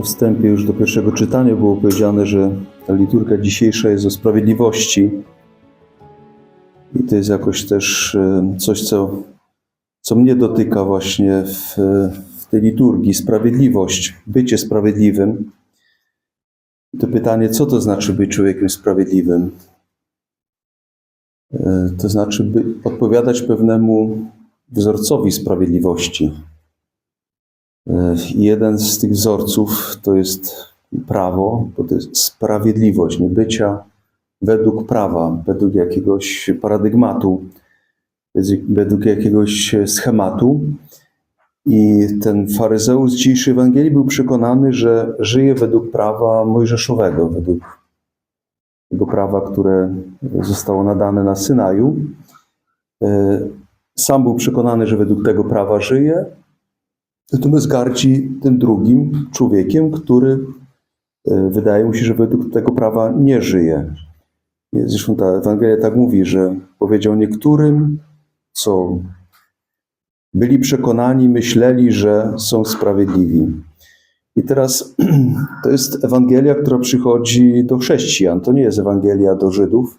We wstępie już do pierwszego czytania było powiedziane, że ta liturgia dzisiejsza jest o sprawiedliwości. I to jest jakoś też e, coś, co, co mnie dotyka właśnie w, w tej liturgii. Sprawiedliwość, bycie sprawiedliwym. I to pytanie, co to znaczy być człowiekiem sprawiedliwym? E, To znaczy by odpowiadać pewnemu wzorcowi sprawiedliwości. E, Jeden z tych wzorców to jest prawo, bo to jest sprawiedliwość, nie bycia według prawa, według jakiegoś paradygmatu, według jakiegoś schematu. I ten faryzeusz dzisiejszej Ewangelii był przekonany, że żyje według prawa mojżeszowego, według tego prawa, które zostało nadane na Synaju. E, Sam był przekonany, że według tego prawa żyje, natomiast gardzi tym drugim człowiekiem, który e, wydaje mu się, że według tego prawa nie żyje. Zresztą ta Ewangelia tak mówi, że powiedział niektórym, co byli przekonani, myśleli, że są sprawiedliwi. I teraz to jest Ewangelia, która przychodzi do chrześcijan. To nie jest Ewangelia do Żydów,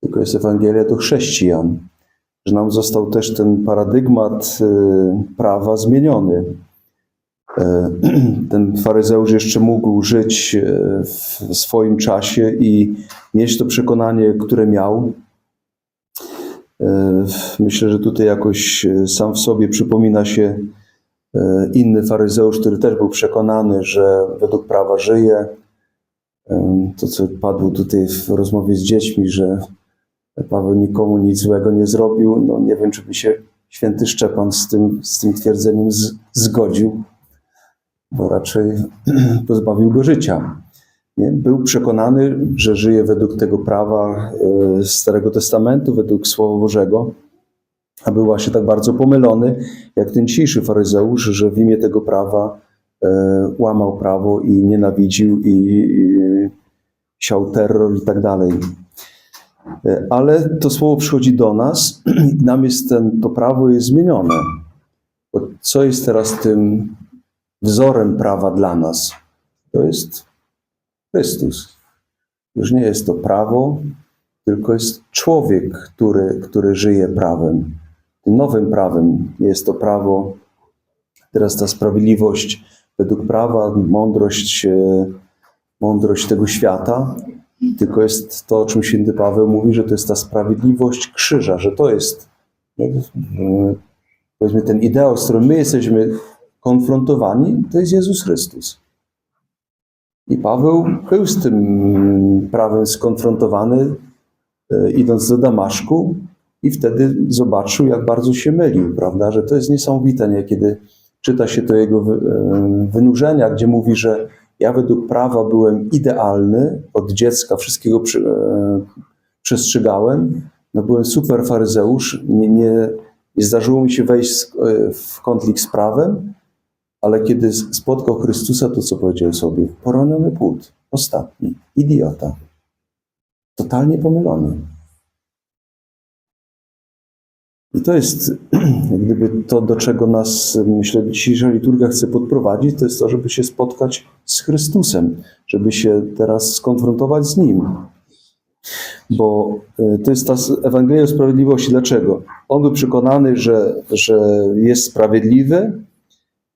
tylko jest Ewangelia do chrześcijan. Że nam został też ten paradygmat y, prawa zmieniony. E, Ten faryzeusz jeszcze mógł żyć e, w swoim czasie i mieć to przekonanie, które miał. Myślę, że tutaj jakoś sam w sobie przypomina się inny faryzeusz, który też był przekonany, że według prawa żyje. To, co padło tutaj w rozmowie z dziećmi, że Paweł nikomu nic złego nie zrobił. No, nie wiem, czy by się święty Szczepan z tym, z tym twierdzeniem z, zgodził, bo raczej pozbawił go życia. Nie? Był przekonany, że żyje według tego prawa e, Starego Testamentu, według Słowa Bożego, a był właśnie tak bardzo pomylony, jak ten dzisiejszy faryzeusz, że w imię tego prawa e, łamał prawo i nienawidził i, i siał terror i tak dalej. E, Ale to słowo przychodzi do nas, nam jest ten, to prawo jest zmienione. Co jest teraz tym wzorem prawa dla nas? To jest Chrystus. Już nie jest to prawo, tylko jest człowiek, który, który żyje prawem. Tym nowym prawem jest to prawo, teraz ta sprawiedliwość według prawa, mądrość, e, mądrość tego świata, tylko jest to, o czym święty Paweł mówi, że to jest ta sprawiedliwość krzyża, że to jest e, powiedzmy ten ideał, z którym my jesteśmy konfrontowani, to jest Jezus Chrystus. I Paweł był z tym prawem skonfrontowany, e, idąc do Damaszku, i wtedy zobaczył, jak bardzo się mylił, prawda? Że to jest niesamowite, nie? kiedy czyta się to jego e, wynurzenia, gdzie mówi, że ja według prawa byłem idealny, od dziecka wszystkiego przy, e, przestrzegałem, no byłem super faryzeusz, nie, nie, nie zdarzyło mi się wejść e, w konflikt z prawem, ale kiedy spotkał Chrystusa, to co powiedział sobie? Poroniony płód, ostatni, idiota. Totalnie pomylony. I to jest gdyby to, do czego nas, myślę, dzisiejsza liturgia chce podprowadzić, to jest to, żeby się spotkać z Chrystusem, żeby się teraz skonfrontować z Nim. Bo y, to jest ta Ewangelia o Sprawiedliwości. Dlaczego? On był przekonany, że, że jest sprawiedliwy,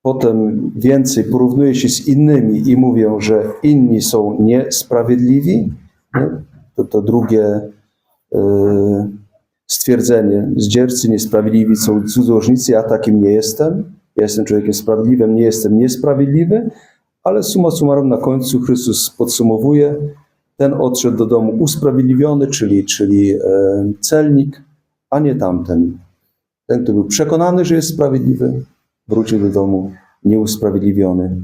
potem więcej porównuje się z innymi i mówią, że inni są niesprawiedliwi. Nie? To, to drugie y, stwierdzenie. Zdziercy niesprawiedliwi są cudzołożnicy, ja takim nie jestem. Ja jestem człowiekiem sprawiedliwym, nie jestem niesprawiedliwy, ale summa summarum na końcu Chrystus podsumowuje, ten odszedł do domu usprawiedliwiony, czyli, czyli e, celnik, a nie tamten. Ten, kto był przekonany, że jest sprawiedliwy, wrócił do domu nieusprawiedliwiony.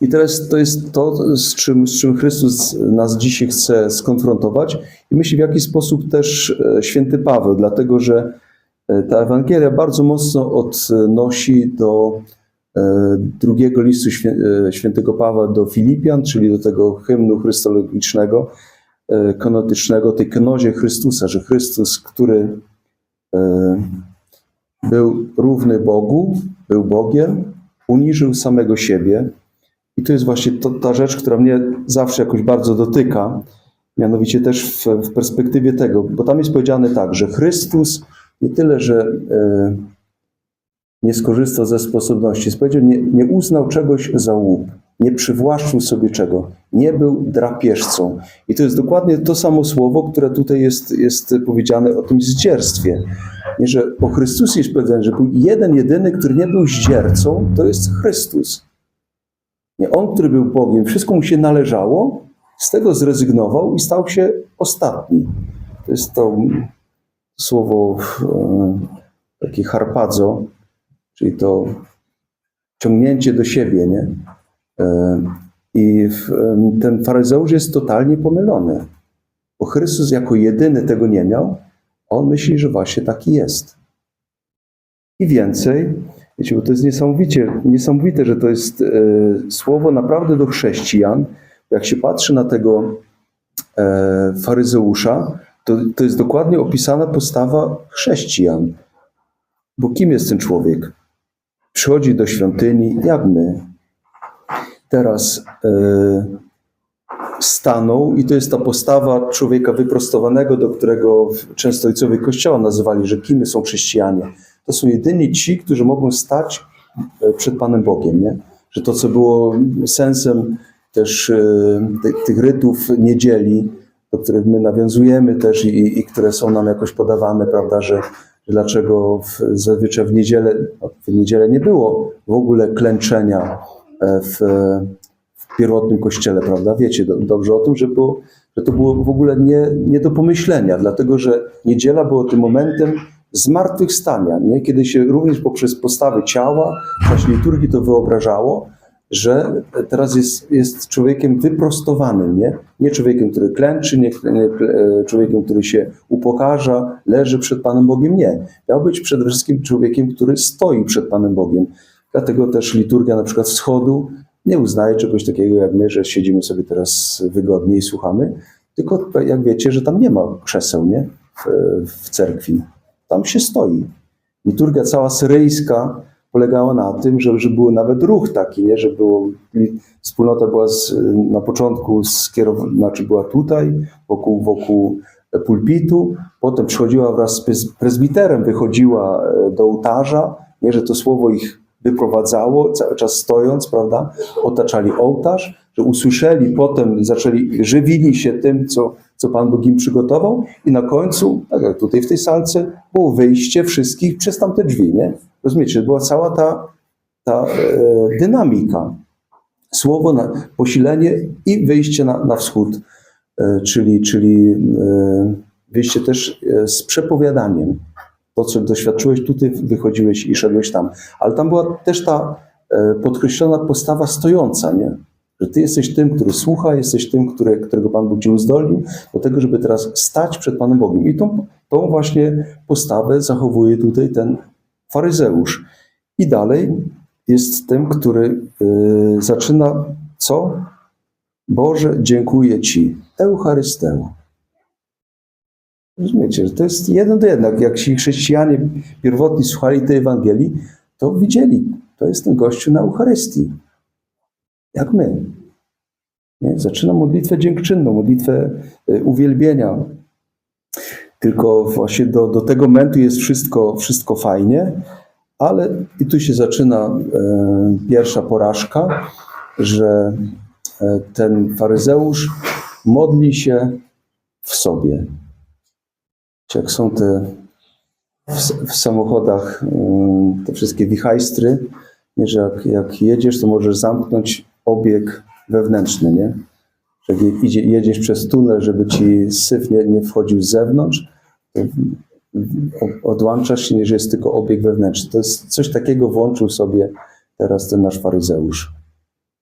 I teraz to jest to, z czym, z czym Chrystus nas dzisiaj chce skonfrontować. I myśli w jaki sposób też e, święty Paweł, dlatego że e, ta Ewangelia bardzo mocno odnosi do e, drugiego listu świę, świętego Pawła do Filipian, czyli do tego hymnu chrystologicznego, konotycznego, tej kenozie Chrystusa, że Chrystus, który był równy Bogu, był Bogiem, uniżył samego siebie, I to jest właśnie to, ta rzecz, która mnie zawsze jakoś bardzo dotyka, mianowicie też w, w perspektywie tego, bo tam jest powiedziane tak, że Chrystus nie tyle, że e, nie skorzystał ze sposobności, powiedział, nie, nie uznał czegoś za łup, nie przywłaszczył sobie czego, nie był drapieżcą. I to jest dokładnie to samo słowo, które tutaj jest, jest powiedziane o tym zdzierstwie. Nie, że o Chrystusie jest powiedziane, że jeden, jedyny, który nie był zdziercą, to jest Chrystus. Nie, on, który był Bogiem, wszystko mu się należało, z tego zrezygnował i stał się ostatni. To jest to słowo e, takie harpazo, czyli to ciągnięcie do siebie, nie? E, I ten faryzeusz jest totalnie pomylony, bo Chrystus jako jedyny tego nie miał, on myśli, że właśnie taki jest. I więcej, wiecie, bo to jest niesamowicie, niesamowite, że to jest e, słowo naprawdę do chrześcijan. Jak się patrzy na tego e, faryzeusza, to, to jest dokładnie opisana postawa chrześcijan. Bo kim jest ten człowiek? Przychodzi do świątyni, jak my. Teraz e, stanął, i to jest ta postawa człowieka wyprostowanego, do którego często ojcowie Kościoła nazywali, że kim są chrześcijanie. To są jedyni ci, którzy mogą stać e, przed Panem Bogiem, nie? Że to, co było sensem też e, tych, rytów niedzieli, do których my nawiązujemy też i, i które są nam jakoś podawane, prawda, że, dlaczego w, zazwyczaj w niedzielę, no, w niedzielę nie było w ogóle klęczenia e, w, w pierwotnym kościele, prawda? Wiecie do, dobrze o tym, że, było, że to było w ogóle nie, nie do pomyślenia, dlatego że niedziela była tym momentem zmartwychwstania, nie? kiedy się również poprzez postawy ciała, w czasie liturgii to wyobrażało, że teraz jest, jest człowiekiem wyprostowanym, nie? nie człowiekiem, który klęczy, nie, nie e, człowiekiem, który się upokarza, leży przed Panem Bogiem, nie. Miał być przede wszystkim człowiekiem, który stoi przed Panem Bogiem. Dlatego też liturgia na przykład wschodu nie uznaje czegoś takiego jak my, że siedzimy sobie teraz wygodnie i słuchamy, tylko jak wiecie, że tam nie ma krzeseł nie? W, w cerkwi. Tam się stoi. Liturgia cała syryjska polegała na tym, że, że był nawet ruch taki, nie? że było, wspólnota była z, na początku skierowana, znaczy była tutaj, wokół, wokół pulpitu, potem przychodziła wraz z prez- prezbiterem, wychodziła e, do ołtarza, nie? że to słowo ich wyprowadzało, cały czas stojąc, prawda, otaczali ołtarz, że usłyszeli, potem zaczęli, żywili się tym, co, co Pan Bóg im przygotował i na końcu, tak jak tutaj w tej salce, było wyjście wszystkich przez tamte drzwi, nie? Rozumiecie, była cała ta, ta e, dynamika. Słowo, na, posilenie i wyjście na, na wschód, e, czyli, czyli e, wyjście też e, z przepowiadaniem. To, co doświadczyłeś tutaj, wychodziłeś i szedłeś tam. Ale tam była też ta e, podkreślona postawa stojąca, nie? Że ty jesteś tym, który słucha, jesteś tym, który, którego Pan Bóg cię uzdolnił do tego, żeby teraz stać przed Panem Bogiem. I tą, tą właśnie postawę zachowuje tutaj ten faryzeusz. I dalej jest tym, który y, zaczyna co? Boże, dziękuję Ci. Eucharysteu. Rozumiecie, że to jest jeden do jednak. Jak ci chrześcijanie pierwotni słuchali tej Ewangelii, to widzieli, to jest ten gościu na Eucharystii. Jak my. Nie? Zaczyna modlitwę dziękczynną, modlitwę y, uwielbienia. Tylko właśnie do, do tego momentu jest wszystko, wszystko fajnie, ale i tu się zaczyna e, pierwsza porażka, że e, ten faryzeusz modli się w sobie. Jak są te w, w samochodach te wszystkie wichajstry, nie, że jak, jak jedziesz, to możesz zamknąć obieg wewnętrzny, nie? Że idzie, jedziesz przez tunel, żeby ci syf nie, nie wchodził z zewnątrz, odłączasz się, że jest tylko obieg wewnętrzny. To jest coś takiego włączył sobie teraz ten nasz faryzeusz.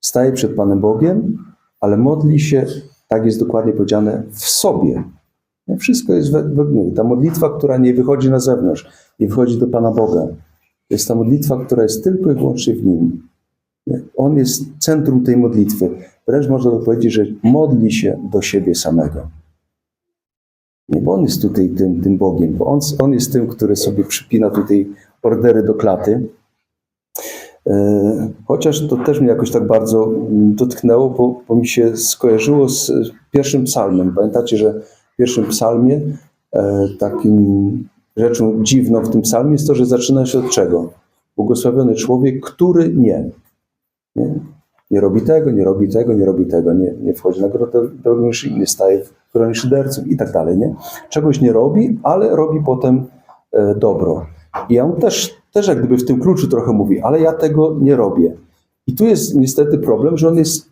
Staje przed Panem Bogiem, ale modli się, tak jest dokładnie powiedziane, w sobie. Nie, Wszystko jest we, we mnie. Ta modlitwa, która nie wychodzi na zewnątrz, nie wychodzi do Pana Boga, to jest ta modlitwa, która jest tylko i wyłącznie w Nim. On jest centrum tej modlitwy. Wręcz można by powiedzieć, że modli się do siebie samego. Nie, bo On jest tutaj tym, tym Bogiem, bo on, on jest tym, który sobie przypina tutaj ordery do klaty. E, Chociaż to też mnie jakoś tak bardzo dotknęło, bo, bo mi się skojarzyło z pierwszym psalmem. Pamiętacie, że pierwszym psalmie e, takim rzeczą dziwną w tym psalmie jest to, że zaczyna się od czego? Błogosławiony człowiek, który nie. Nie, nie robi tego, nie robi tego, nie robi tego, nie, nie wchodzi na drogę, drogę szy- nie staje w gronie szyderców i tak dalej. Nie? Czegoś nie robi, ale robi potem e, dobro. I on też, też jak gdyby w tym kluczu trochę mówi, ale ja tego nie robię. I tu jest niestety problem, że on jest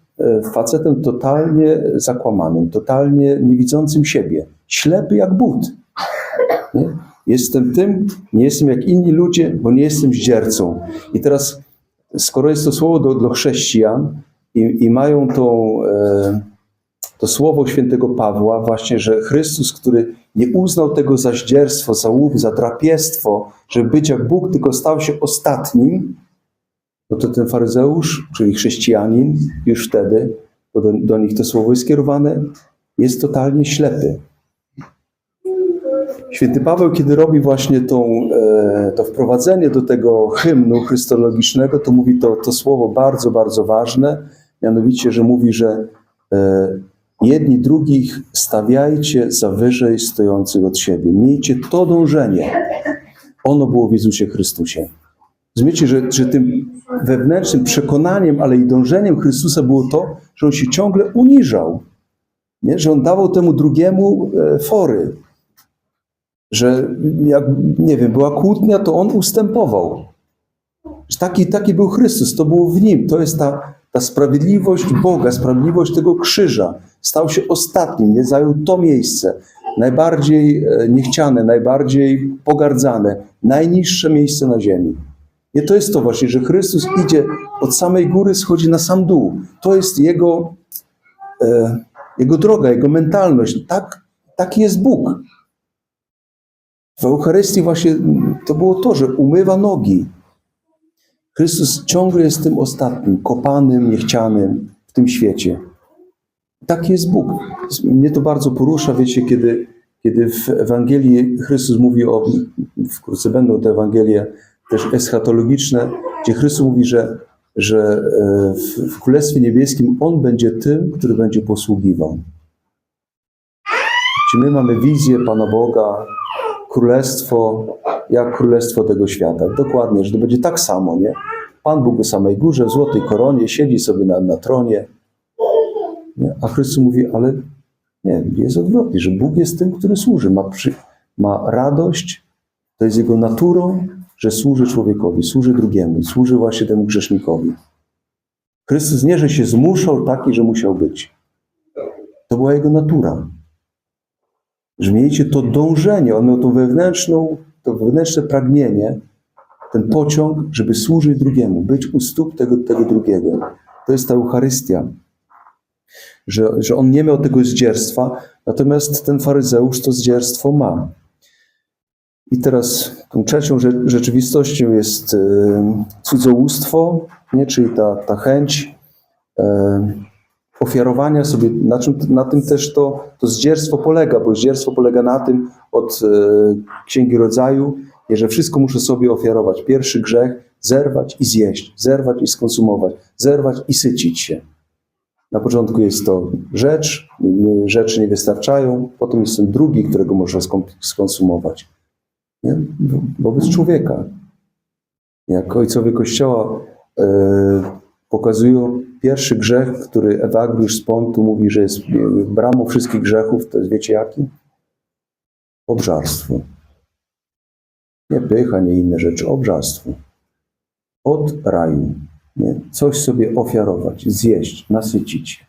facetem totalnie zakłamanym, totalnie niewidzącym siebie, ślepy jak but. Nie? Jestem tym, nie jestem jak inni ludzie, bo nie jestem zdziercą. I teraz, skoro jest to słowo do, dla chrześcijan i, i mają tą, e, to słowo świętego Pawła, właśnie, że Chrystus, który nie uznał tego za zdzierstwo, za łup, za drapieństwo, żeby być jak Bóg, tylko stał się ostatnim, no to ten faryzeusz, czyli chrześcijanin, już wtedy, bo do, do nich to słowo jest skierowane, jest totalnie ślepy. Święty Paweł, kiedy robi właśnie tą, e, to wprowadzenie do tego hymnu chrystologicznego, to mówi to, to słowo bardzo, bardzo ważne, mianowicie, że mówi, że e, jedni drugich stawiajcie za wyżej stojących od siebie. Miejcie to dążenie. Ono było w Jezusie Chrystusie. Rozumiecie, że, że tym wewnętrznym przekonaniem, ale i dążeniem Chrystusa było to, że On się ciągle uniżał. Nie? Że On dawał temu drugiemu e, fory. Że jak, nie wiem, była kłótnia, to On ustępował. Taki, taki był Chrystus, to było w Nim. To jest ta, ta sprawiedliwość Boga, sprawiedliwość tego krzyża. Stał się ostatnim, nie zajął to miejsce. Najbardziej e, niechciane, najbardziej pogardzane, najniższe miejsce na ziemi. Nie to jest to właśnie, że Chrystus idzie od samej góry, schodzi na sam dół. To jest Jego, e, jego droga, Jego mentalność. Tak, taki jest Bóg. W Eucharystii właśnie to było to, że umywa nogi. Chrystus ciągle jest tym ostatnim, kopanym, niechcianym w tym świecie. Taki jest Bóg. Mnie to bardzo porusza, wiecie, kiedy, kiedy w Ewangelii Chrystus mówi o, wkrótce będą te Ewangelie też eschatologiczne, gdzie Chrystus mówi, że, że e, w, w Królestwie Niebieskim On będzie tym, który będzie posługiwał. Czy my mamy wizję Pana Boga, królestwo, jak królestwo tego świata? Dokładnie, że to będzie tak samo, nie? Pan Bóg o samej górze, w złotej koronie, siedzi sobie na, na tronie. Nie? A Chrystus mówi, ale nie, jest odwrotnie, że Bóg jest tym, który służy, ma, przy, ma radość, to jest jego naturą, że służy człowiekowi, służy drugiemu, służy właśnie temu grzesznikowi. Chrystus nie, że się zmuszał taki, że musiał być. To była jego natura. Że miejcie to dążenie, on miał tą wewnętrzną, to wewnętrzne pragnienie, ten pociąg, żeby służyć drugiemu, być u stóp tego, tego drugiego. To jest ta Eucharystia. Że, że on nie miał tego zdzierstwa, natomiast ten faryzeusz to zdzierstwo ma. I teraz tą trzecią rze- rzeczywistością jest e, cudzołóstwo, nie? czyli ta, ta chęć e, ofiarowania sobie, na, czym, na tym też to, to zdzierstwo polega, bo zdzierstwo polega na tym od e, Księgi Rodzaju, że wszystko muszę sobie ofiarować. Pierwszy grzech, zerwać i zjeść, zerwać i skonsumować, zerwać i sycić się. Na początku jest to rzecz, rzeczy nie wystarczają, potem jest ten drugi, którego można skonsumować. Nie? Wo- Wobec człowieka. Jak ojcowie Kościoła e, pokazują pierwszy grzech, który Ewagriusz z Pontu mówi, że jest bramą wszystkich grzechów, to jest wiecie jaki? Obżarstwo. Nie pycha, nie inne rzeczy, obżarstwo. Od raju. Nie? Coś sobie ofiarować, zjeść, nasycić się.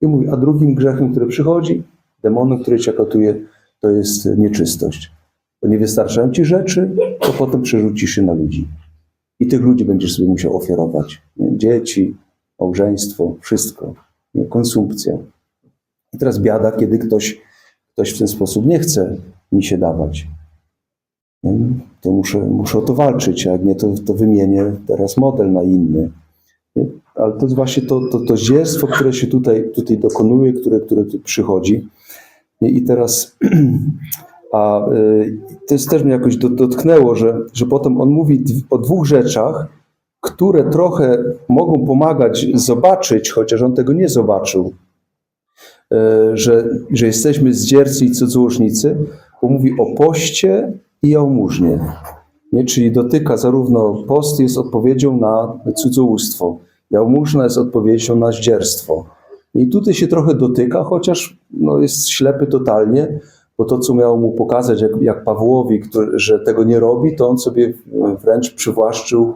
I mówi, a drugim grzechem, który przychodzi, demonem, który cię katuje, to jest nieczystość. Bo nie wystarczają ci rzeczy, to potem przerzucisz się na ludzi. I tych ludzi będziesz sobie musiał ofiarować. Nie? Dzieci, małżeństwo, wszystko. Nie? Konsumpcja. I teraz biada, kiedy ktoś, ktoś w ten sposób nie chce mi się dawać. Nie? To muszę, muszę o to walczyć, a jak nie, to, to wymienię teraz model na inny. Nie? Ale to jest właśnie to, to, to zdzierstwo, które się tutaj, tutaj dokonuje, które, które tu przychodzi. I teraz a y, to jest też mnie jakoś do- dotknęło, że, że potem on mówi o dwóch rzeczach, które trochę mogą pomagać zobaczyć, chociaż on tego nie zobaczył, e, że, że jesteśmy zdziercy i cudzołożnicy, bo mówi o poście i jałmużnie. Nie? Czyli dotyka zarówno post jest odpowiedzią na cudzołóstwo, jałmużna jest odpowiedzią na zdzierstwo. I tutaj się trochę dotyka, chociaż no, jest ślepy totalnie, bo to, co miało mu pokazać, jak, jak Pawłowi, który, że tego nie robi, to on sobie wręcz przywłaszczył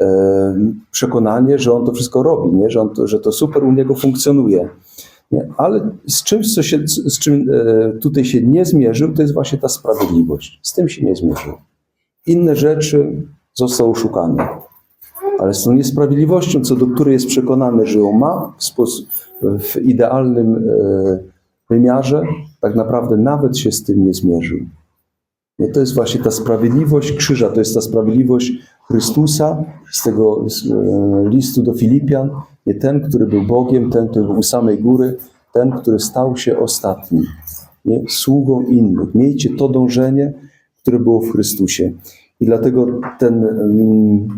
e, przekonanie, że on to wszystko robi, nie? Że, on to, że to super u niego funkcjonuje. Nie? Ale z czymś, co się, z czym e, tutaj się nie zmierzył, to jest właśnie ta sprawiedliwość. Z tym się nie zmierzył. Inne rzeczy został oszukany. Ale z tą niesprawiedliwością, co do której jest przekonany, że ją ma w, w idealnym e, wymiarze, tak naprawdę nawet się z tym nie zmierzył. Nie, to jest właśnie ta sprawiedliwość krzyża, to jest ta sprawiedliwość Chrystusa z tego e, listu do Filipian. Nie ten, który był Bogiem, ten, który był u samej góry, ten, który stał się ostatni, nie? sługą innych. Miejcie to dążenie, które było w Chrystusie. I dlatego ten mm,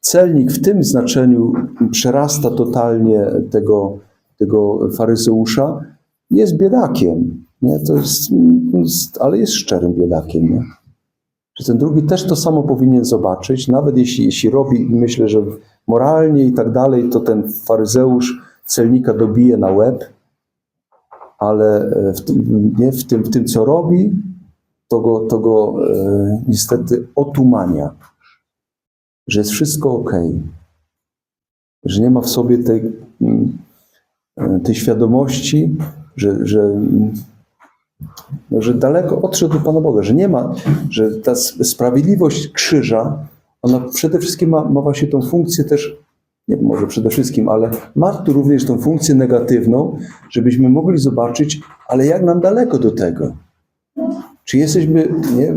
celnik w tym znaczeniu przerasta totalnie tego, tego faryzeusza, jest biedakiem, nie? To jest, ale jest szczerym biedakiem. Nie? Ten drugi też to samo powinien zobaczyć, nawet jeśli, jeśli robi, myślę, że moralnie i tak dalej, to ten faryzeusz celnika dobije na łeb, ale w tym, nie, w tym, w tym co robi, to go, to go e, niestety otumania, że jest wszystko ok, że nie ma w sobie tej, mm, e, tej świadomości, że, że, no, że daleko odszedł od Pana Boga, że nie ma, że ta sprawiedliwość krzyża, ona przede wszystkim ma, ma właśnie tą funkcję też, nie może przede wszystkim, ale ma tu również tą funkcję negatywną, żebyśmy mogli zobaczyć, ale jak nam daleko do tego. Czy jesteśmy nie,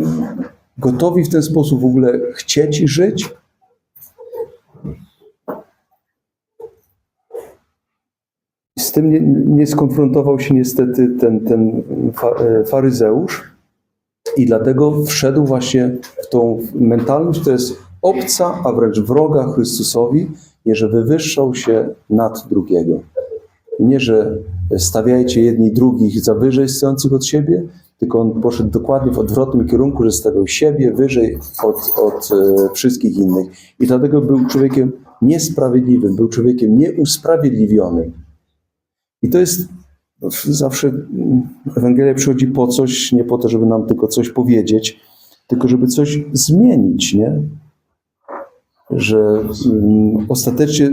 gotowi w ten sposób w ogóle chcieć żyć? Z tym nie, nie skonfrontował się niestety ten, ten e, faryzeusz i dlatego wszedł właśnie w tą mentalność, to jest obca, a wręcz wroga Chrystusowi, nie że wywyższał się nad drugiego. Nie, że stawiajcie jedni drugich za wyżej stojących od siebie, tylko on poszedł dokładnie w odwrotnym kierunku, że stawiał siebie wyżej od, od e, wszystkich innych. I dlatego był człowiekiem niesprawiedliwym, był człowiekiem nieusprawiedliwionym. I to jest no, zawsze mm, Ewangelia przychodzi po coś, nie po to, żeby nam tylko coś powiedzieć, tylko żeby coś zmienić, nie? Że mm, ostatecznie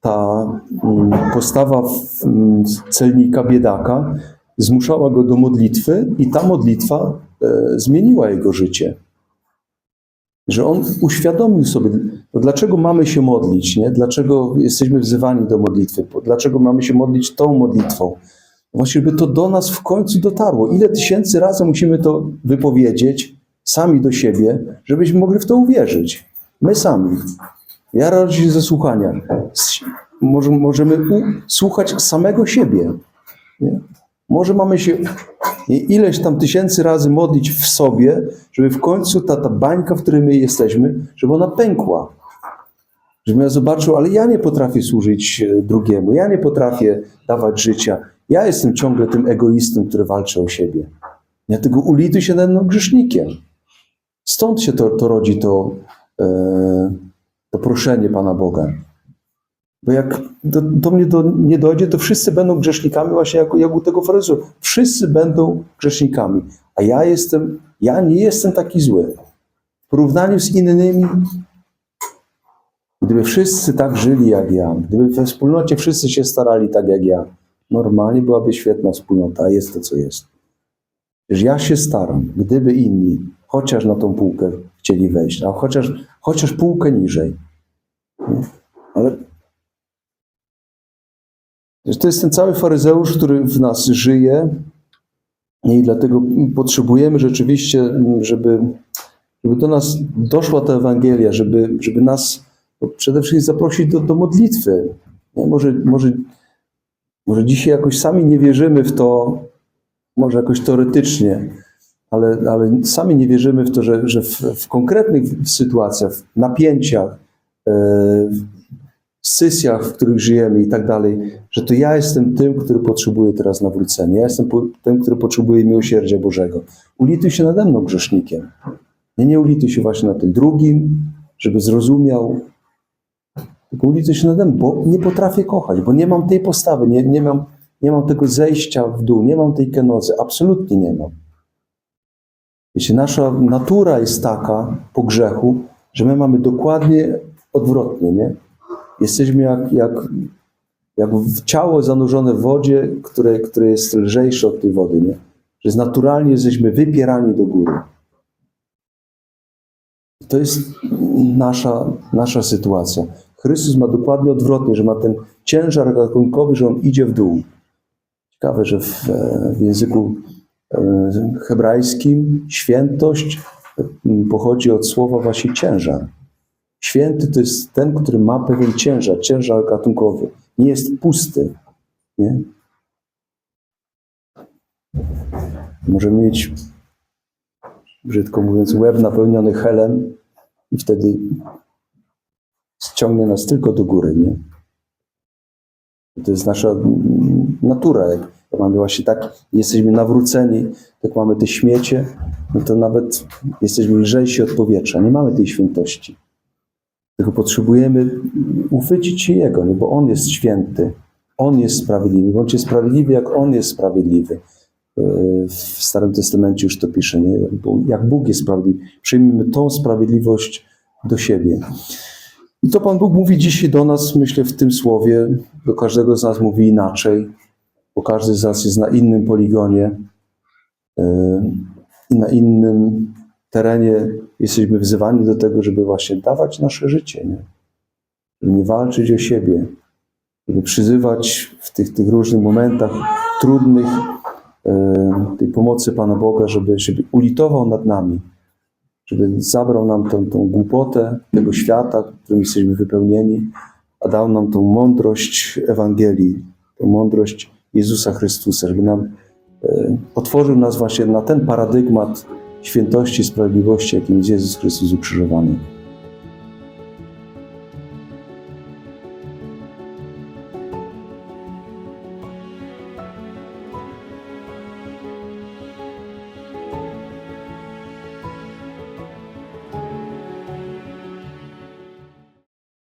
ta mm, postawa w- mm, celnika, biedaka zmuszała go do modlitwy i ta modlitwa e, zmieniła jego życie. Że on uświadomił sobie, dlaczego mamy się modlić, nie? dlaczego jesteśmy wzywani do modlitwy, dlaczego mamy się modlić tą modlitwą. Właśnie, by to do nas w końcu dotarło. Ile tysięcy razy musimy to wypowiedzieć sami do siebie, żebyśmy mogli w to uwierzyć. My sami. Ja rodzi ze słuchania. Możemy słuchać samego siebie. Nie? Może mamy się ileś tam tysięcy razy modlić w sobie, żeby w końcu ta, ta bańka, w której my jesteśmy, żeby ona pękła. Żebym ja zobaczył, ale ja nie potrafię służyć e, drugiemu, ja nie potrafię dawać życia. Ja jestem ciągle tym egoistą, który walczy o siebie. Dlatego ulituj się nade mną grzesznikiem. Stąd się to, to rodzi to, e, to proszenie Pana Boga. Bo jak do, do mnie do, nie dojdzie, to wszyscy będą grzesznikami, właśnie jak, jak u tego faryzeusa. Wszyscy będą grzesznikami. A ja jestem, ja nie jestem taki zły. W porównaniu z innymi, gdyby wszyscy tak żyli jak ja, gdyby we wspólnocie wszyscy się starali tak jak ja, normalnie byłaby świetna wspólnota, a jest to, co jest. Przecież ja się staram, gdyby inni chociaż na tą półkę chcieli wejść, a chociaż, chociaż półkę niżej. Nie? Ale że To jest ten cały faryzeusz, który w nas żyje i dlatego potrzebujemy rzeczywiście, żeby, żeby do nas doszła ta Ewangelia, żeby, żeby nas przede wszystkim zaprosić do, do modlitwy. Może, może, może dzisiaj jakoś sami nie wierzymy w to, może jakoś teoretycznie, ale, ale sami nie wierzymy w to, że, że w, w konkretnych sytuacjach, w napięciach, e, scysjach, w których żyjemy i tak dalej, że to ja jestem tym, który potrzebuje teraz nawrócenia. Ja jestem tym, który potrzebuje miłosierdzia Bożego. Ulituj się nade mną grzesznikiem. Nie, nie ulituj się właśnie na tym drugim, żeby zrozumiał. Tylko ulituj się nade mną, bo nie potrafię kochać, bo nie mam tej postawy, nie, nie, mam, nie mam tego zejścia w dół, nie mam tej kenozy. Absolutnie nie mam. Jeśli nasza natura jest taka po grzechu, że my mamy dokładnie odwrotnie, nie? Jesteśmy jak, jak, jak ciało zanurzone w wodzie, które, które jest lżejsze od tej wody, nie? Że naturalnie jesteśmy wypierani do góry. To jest nasza, nasza sytuacja. Chrystus ma dokładnie odwrotnie, że ma ten ciężar gatunkowy, że on idzie w dół. Ciekawe, że w, w języku e, hebrajskim świętość pochodzi od słowa właśnie ciężar. Święty to jest ten, który ma pewien ciężar, ciężar gatunkowy. Nie jest pusty. Nie? Możemy mieć, brzydko mówiąc, łeb napełniony helem i wtedy ściągnie nas tylko do góry. Nie? To jest nasza natura. Jak mamy właśnie tak, jesteśmy nawróceni, jak mamy te śmiecie, no to nawet jesteśmy lżejsi od powietrza. Nie mamy tej świętości. Tylko potrzebujemy uchwycić się Jego, nie? bo On jest święty, On jest sprawiedliwy, bądźcie sprawiedliwy, jak On jest sprawiedliwy. Yy, W Starym Testamencie już to pisze, nie? Jak Bóg jest sprawiedliwy. Przyjmijmy tą sprawiedliwość do siebie. I to Pan Bóg mówi dzisiaj do nas, myślę, w tym słowie. Do każdego z nas mówi inaczej, bo każdy z nas jest na innym poligonie yy, i na innym terenie jesteśmy wzywani do tego, żeby właśnie dawać nasze życie, nie? żeby nie walczyć o siebie, żeby przyzywać w tych, tych różnych momentach trudnych tej pomocy Pana Boga, żeby, żeby ulitował nad nami, żeby zabrał nam tą, tą głupotę tego świata, którym jesteśmy wypełnieni, a dał nam tą mądrość Ewangelii, tą mądrość Jezusa Chrystusa, żeby nam e, otworzył nas właśnie na ten paradygmat świętości, sprawiedliwości, jakim jest Jezus Chrystus ukrzyżowany.